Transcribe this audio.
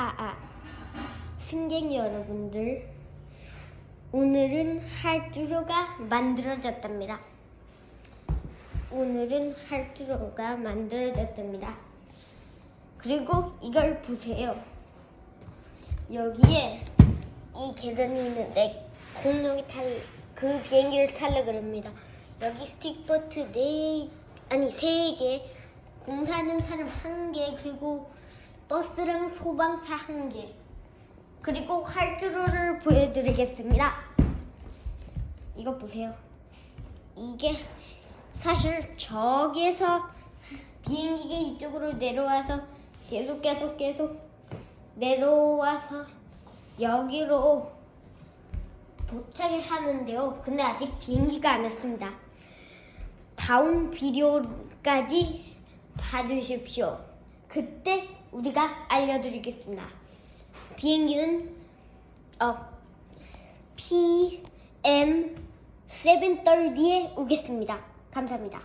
아, 아. 승객 여러분들, 오늘은 할주로가 만들어졌답니다. 오늘은 할주로가 만들어졌답니다. 그리고 이걸 보세요. 여기에 이 계단이 있는데 공룡이 탈 그 비행기를 타려 그럽니다. 여기 스틱보트 네 아니 세 개, 공사하는 사람 한 개, 그리고 버스랑 소방차 한 개, 그리고 활주로를 보여드리겠습니다. 이거 보세요. 이게 사실 저기에서 비행기가 이쪽으로 내려와서 계속 계속 계속 내려와서 여기로 도착을 하는데요. 근데 아직 비행기가 안 왔습니다. 다음 비디오까지 봐주십시오. 그때 우리가 알려드리겠습니다. 비행기는 어, PM 730에 오겠습니다. 감사합니다.